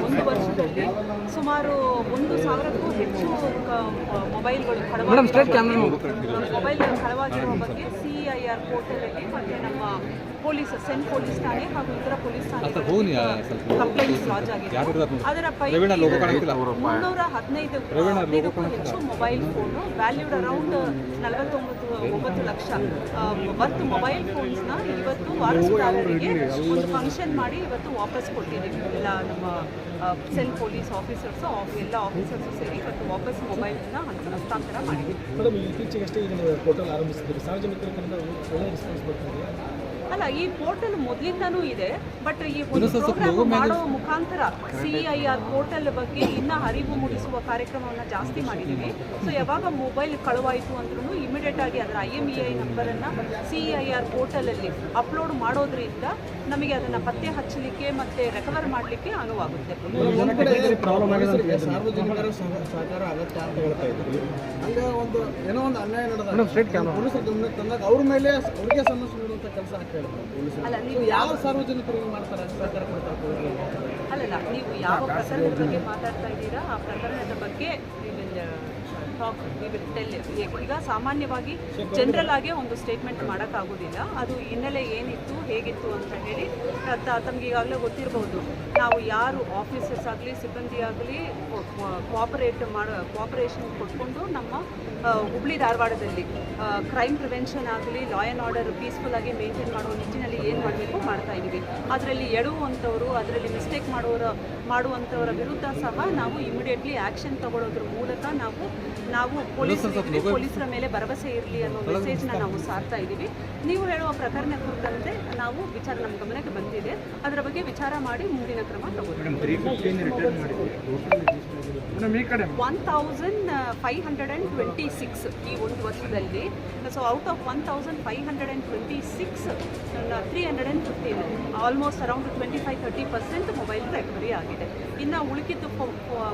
ಒಂದು ವರ್ಷದಲ್ಲಿ ಸುಮಾರು ಒಂದು ಸಾವಿರಕ್ಕೂ ಹೆಚ್ಚು ಮೊಬೈಲ್ಗಳು ಕಳವಾಗಿರುವ ಮೊಬೈಲ್ ಕಳವಾಗಿರುವ ಬಗ್ಗೆ ಸಿ ಐ ಆರ್ ಪೋರ್ಟಲಲ್ಲಿ ಮತ್ತು ನಮ್ಮ ಪೊಲೀಸ್ ಸೆಂಟ್ ಪೊಲೀಸ್ ಠಾಣೆ ಹಾಗೂ ಇತರ ಪೊಲೀಸ್ ಠಾಣೆ ಕಂಪ್ಲೇಂಟ್ಸ್ ಲಾಜ್ ಆಗಿದೆ. ಅದರ ಪೈಕಿ ಮುನ್ನೂರ ಹದಿನೈದು ಹದಿನೈದಕ್ಕೂ ಹೆಚ್ಚು ಮೊಬೈಲ್ ಫೋನು ವ್ಯಾಲ್ಯೂಡ್ ಅರೌಂಡ್ ನಲವತ್ತೊಂಬತ್ತು ಒಂಬತ್ತು ಲಕ್ಷ ಬರ್ತ್ ಮೊಬೈಲ್ ಫೋನ್ಸ್ನ ಇವತ್ತು ವಾರಸುದಾರರಿಗೆ ಒಂದು ಫಂಕ್ಷನ್ ಮಾಡಿ ಇವತ್ತು ವಾಪಸ್ ಕೊಟ್ಟಿದ್ದೀವಿ ಎಲ್ಲ ನಮ್ಮ ಸೆಲ್ ಪೊಲೀಸ್ ಆಫೀಸರ್ಸು ಎಲ್ಲ ಆಫೀಸರ್ಸು ಸೇರಿ ಇವತ್ತು ವಾಪಸ್ ಮೊಬೈಲ್ನ ಹಸ್ತಾಂತರ ಮಾಡಿದ್ದೀವಿ ಮೇಡಮ್ ಇತ್ತೀಚೆಗಷ್ಟೇ ಈಗ ನೀವು ಪೋರ್ಟಲ್ ಆರಂಭಿಸಿದ್ದೀರಿ ಸಾರ್ವಜನಿಕರ ಕಡೆಯಿಂದ ಒಳ್ಳೆ ರೆಸ್ಪಾನ್ಸ್ ಬರ್ತಾ ಇದೆ ಅಲ್ಲ ಈ ಪೋರ್ಟಲ್ ಮೊದಲಿಂದನೂ ಇದೆ ಬಟ್ ಈ ಒಂದು ಪ್ರೋಗ್ರಾಮ್ ಮಾಡೋ ಮುಖಾಂತರ ಸಿ ಐ ಆರ್ ಪೋರ್ಟಲ್ ಬಗ್ಗೆ ಇನ್ನ ಅರಿವು ಮೂಡಿಸುವ ಕಾರ್ಯಕ್ರಮವನ್ನು ಜಾಸ್ತಿ ಮಾಡಿದ್ದೀವಿ ಸೊ ಯಾವಾಗ ಮೊಬೈಲ್ ಕಳುವಾಯಿತು ಅಂದ್ರೂ ಇಮಿಡಿಯೇಟ್ ಆಗಿ ಅದರ ಐ ಎಂ ಇ ಐ ನಂಬರನ್ನು ಸಿ ಐ ಆರ್ ಪೋರ್ಟಲಲ್ಲಿ ಅಪ್ಲೋಡ್ ಮಾಡೋದ್ರಿಂದ ನಮಗೆ ಅದನ್ನು ಪತ್ತೆ ಹಚ್ಚಲಿಕ್ಕೆ ಮತ್ತೆ ರೆಕವರ್ ಮಾಡಲಿಕ್ಕೆ ಅನುವಾಗುತ್ತೆ. ಒಂದ್ ಕಡೆ ಪೊಲೀಸರಿಗೆ ಸಾರ್ವಜನಿಕರ ಸಹ- ಸಹಕಾರ ಅಗತ್ಯ ಅಂತ ಹೇಳ್ತಾ ಇದ್ರಿ ಅಂದ್ರೆ ಒಂದು ಏನೋ ಒಂದು ಅನ್ಯಾಯ ನಡೆದ ಪೊಲೀಸರ ಗಮನಕ್ಕೆ ತಂದಾಗ ಅವ್ರ ಮೇಲೆ ಅವ್ರಿಗೆ ಸಮಸ್ಯೆ ನೀಡುವಂತ ಕೆಲಸ ಆಗ್ತಾ ಇರ್ತಾರೆ ಪೊಲೀಸರು ಅಲ್ಲ ನೀವು ಯಾವ ಸಾರ್ವಜನಿಕರಿಗೆ ಮಾಡ್ತಾರೆ ಸಹಕಾರ ಕೊಡ್ತಾರೆ ಅಲ್ಲಲ್ಲ ನೀವು ಯಾವ ಪ್ರಕರಣದ ಬಗ್ಗೆ ಮಾತಾಡ್ತಾ ಇದ್ದೀರಾ? ಆ ಪ್ರಕರಣದ ಬಗ್ಗೆ ಟಾಕ್ ವಿಲ್ ಟೆಲ್ ಈಗ ಸಾಮಾನ್ಯವಾಗಿ ಜನರಲ್ ಆಗಿ ಒಂದು ಸ್ಟೇಟ್ಮೆಂಟ್ ಮಾಡೋಕ್ಕಾಗೋದಿಲ್ಲ. ಅದು ಹಿನ್ನೆಲೆ ಏನಿತ್ತು, ಹೇಗಿತ್ತು ಅಂತ ಹೇಳಿ ತಮಗೆ ಈಗಾಗಲೇ ಗೊತ್ತಿರಬಹುದು ನಾವು ಯಾರು ಆಫೀಸರ್ಸ್ ಆಗಲಿ, ಸಿಬ್ಬಂದಿ ಆಗಲಿ ಕೋಆಪರೇಟ್ ಮಾಡೋ ಕೋಆಪರೇಷನ್ ಕೊಟ್ಕೊಂಡು ನಮ್ಮ ಹುಬ್ಳಿ ಧಾರವಾಡದಲ್ಲಿ ಕ್ರೈಮ್ ಪ್ರಿವೆನ್ಷನ್ ಆಗಲಿ ಲಾ ಆ್ಯಂಡ್ ಆರ್ಡರ್ ಪೀಸ್ಫುಲ್ ಆಗಿ ಮೇಂಟೈನ್ ಮಾಡುವ ನಿಟ್ಟಿನಲ್ಲಿ ಏನು ಮಾಡಬೇಕು ಮಾಡ್ತಾ ಇದ್ದೀವಿ ಅದರಲ್ಲಿ ಎಡುವಂಥವ್ರು ಅದರಲ್ಲಿ ಮಿಸ್ಟೇಕ್ ಮಾಡೋರ ಮಾಡುವಂಥವರ ವಿರುದ್ಧ ಸಹ ನಾವು ಇಮಿಡಿಯೇಟ್ಲಿ ಆ್ಯಕ್ಷನ್ ತಗೊಳ್ಳೋದ್ರ ಮೂಲಕ ನಾವು ನಾವು ಪೊಲೀಸ್ ಪೊಲೀಸರ ಮೇಲೆ ಭರವಸೆ ಇರಲಿ ಅನ್ನೋ ಮೆಸೇಜ್ನ ನಾವು ಸಾರ್ತಾ ಇದ್ದೀವಿ ನೀವು ಹೇಳುವ ಪ್ರಕರಣ ಕುರಿತಂತೆ ನಾವು ವಿಚಾರ ನಮ್ಮ ಗಮನಕ್ಕೆ ಬಂದಿದೆ. ಅದರ ಬಗ್ಗೆ ವಿಚಾರ ಮಾಡಿ ಮುಂದಿನ ಕ್ರಮ ತಗೋತೀವಿ. One thousand five hundred and twenty six ಈ ಒಂದು ವರ್ಷದಲ್ಲಿ. So out of one thousand five hundred and twenty six three hundred and fifteen almost around twenty five thirty percent mobile recovery ಆಗಿದೆ. ಇನ್ನು ಉಳಿಕಿದ್ದು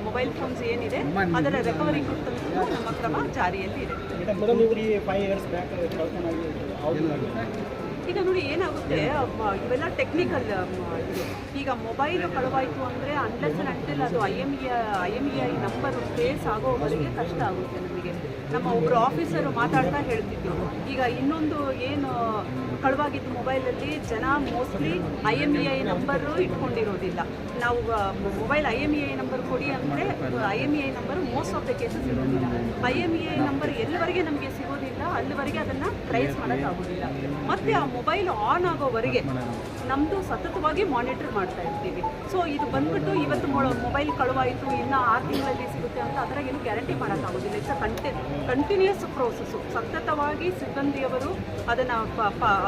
ಮೊಬೈಲ್ ಫೋನ್ಸ್ ಏನಿದೆ ಅದರ recovery ಕುರಿತಂತೂ ನಮ್ಮ ಕ್ರಮ ಜಾರಿಯಲ್ಲಿ ಇದೆ. ಈಗ ನೋಡಿ ಏನಾಗುತ್ತೆ ಇವೆಲ್ಲ ಟೆಕ್ನಿಕಲ್ ಇದು. ಈಗ ಮೊಬೈಲ್ ಕಳವಾಯಿತು ಅಂದರೆ ಅನ್ಲೆಸ್ ಅಂಟಿಲ್ ಅದು I M E I M E I number face ಆಗೋವರೆಗೆ ಕಷ್ಟ ಆಗುತ್ತೆ ನಮಗೆ. ನಮ್ಮ ಒಬ್ಬರು ಆಫೀಸರು ಮಾತಾಡ್ತಾ ಹೇಳ್ತಿದ್ರು. ಈಗ ಇನ್ನೊಂದು ಏನು ಕಳುವಾಗಿದ್ದು ಮೊಬೈಲಲ್ಲಿ ಜನ mostly I M E I number ಇಟ್ಕೊಂಡಿರೋದಿಲ್ಲ. ನಾವು mobile I M E I number ಕೊಡಿ ಅಂದರೆ I M E I number most of the cases ಇರೋದಿಲ್ಲ. I M E I number ಎಲ್ಲಿವರೆಗೆ ನಮಗೆ ಸಿಗೋದಿಲ್ಲ ಅಲ್ಲಿವರೆಗೆ ಅದನ್ನು ಟ್ರೈಸ್ ಮಾಡೋಕ್ಕಾಗೋದಿಲ್ಲ. ಮತ್ತು ಆ ಮೊಬೈಲ್ ಆನ್ ಆಗೋವರೆಗೆ ನಮ್ಮದು ಸತತವಾಗಿ ಮಾನಿಟರ್ ಮಾಡ್ತಾ ಇರ್ತೀವಿ. ಸೊ ಇದು ಬಂದ್ಬಿಟ್ಟು ಇವತ್ತು ಮೊಬೈಲ್ ಕಳುವಾಯಿತು ಇನ್ನು ಆರು ತಿಂಗಳಲ್ಲಿ ಸಿಗುತ್ತೆ ಅಂತ ಅದರ ಏನು ಗ್ಯಾರಂಟಿ ಮಾಡೋಕ್ಕಾಗೋದಿಲ್ಲ. It's a conti continues process ಸತತವಾಗಿ ಸಿಬ್ಬಂದಿಯವರು ಅದನ್ನು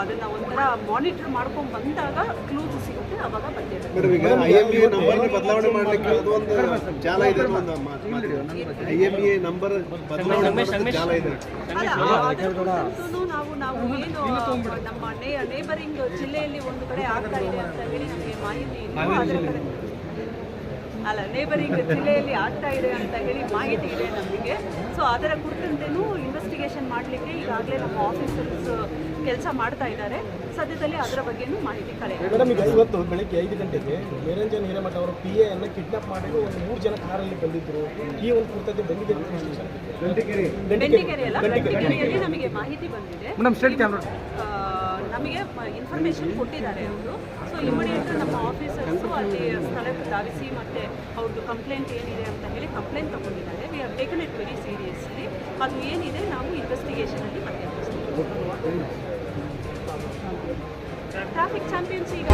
ಅದನ್ನು ಒಂಥರ ಮಾನಿಟರ್ ಮಾಡ್ಕೊಂಡು ಬಂದಾಗ ಕ್ಲೂಸ್ ಸಿಗುತ್ತೆ ಅವಾಗ ಬದಲಾವಣೆ ಅಲ್ಲ, ನಾವು ನಾವು ಏನು ನಮ್ಮ ನೇಬರಿಂಗ್ ಜಿಲ್ಲೆಯಲ್ಲಿ ಒಂದು ಕಡೆ ಆಗ್ತಾ ಇದೆ ಅಂತ ಹೇಳಿ ನಮಗೆ ಮಾಹಿತಿ ಇದೆ ಅಲ್ಲ ನೇಬರಿಂಗ್ ಜಿಲ್ಲೆಯಲ್ಲಿ ಆಗ್ತಾ ಇದೆ ಅಂತ ಹೇಳಿ ಮಾಹಿತಿ ಇದೆ ನಮಗೆ. ಸೊ ಅದರ ಕುರಿತಂತೆನೂ ಇನ್ವೆಸ್ಟಿಗೇಷನ್ ಮಾಡಲಿಕ್ಕೆ ಈಗಾಗಲೇ ನಮ್ಮ ಆಫೀಸರ್ಸ್ ಕೆಲಸ ಮಾಡ್ತಾ ಇದ್ದಾರೆ. ಸದ್ಯದಲ್ಲಿ ಅದರ ಬಗ್ಗೆನೂ ಮಾಹಿತಿ ಕಲೆ ಮೇಡಮ್ ಈಗ ಇವತ್ತು ಬೆಳಿಗ್ಗೆ ಐದು ಗಂಟೆಗೆ ನಿರಂಜನ್ ಹಿರೇಮಠ ಅವರು ಪಿ ಎ ಅನ್ನ ಕಿಡ್ನಾಪ್ ಮಾಡಿ ಒಂದು ಮೂರು ಜನ ಕಾರಲ್ಲಿ ಬಂದಿದ್ರು. ಈ ಒಂದು ಕುರಿತಂತೆ ಬಂದಿದೆ ಗಂಟೆಗೆರೆ ಬೆಂಡಿಗೆರೆ ಅಲ್ಲ ಬೆಂಡಿಗೆರೆಯಲ್ಲಿ ನಮಗೆ ಮಾಹಿತಿ ಬಂದಿದೆ. ಆ, ನಮಗೆ ಇನ್ಫಾರ್ಮೇಶನ್ ಕೊಟ್ಟಿದ್ದಾರೆ ಅವರು. ಸೊ ಇಮಿಡಿಯೇಟ್ ನಮ್ಮ ಆಫೀಸರ್ಸು ಅಲ್ಲಿ ಸ್ಥಳಕ್ಕೆ ಧಾವಿಸಿ ಮತ್ತು ಅವ್ರದ್ದು ಕಂಪ್ಲೇಂಟ್ ಏನಿದೆ ಅಂತ ಹೇಳಿ ಕಂಪ್ಲೇಂಟ್ ತಗೊಂಡಿದ್ದಾರೆ. We are taken it very seriously ಅದು ಏನಿದೆ ನಾವು ಇನ್ವೆಸ್ಟಿಗೇಷನಲ್ಲಿ ಮತ್ತೆ ಟ್ರಾಫಿಕ್ ಚಾಂಪಿಯನ್ಸ್ ಈಗ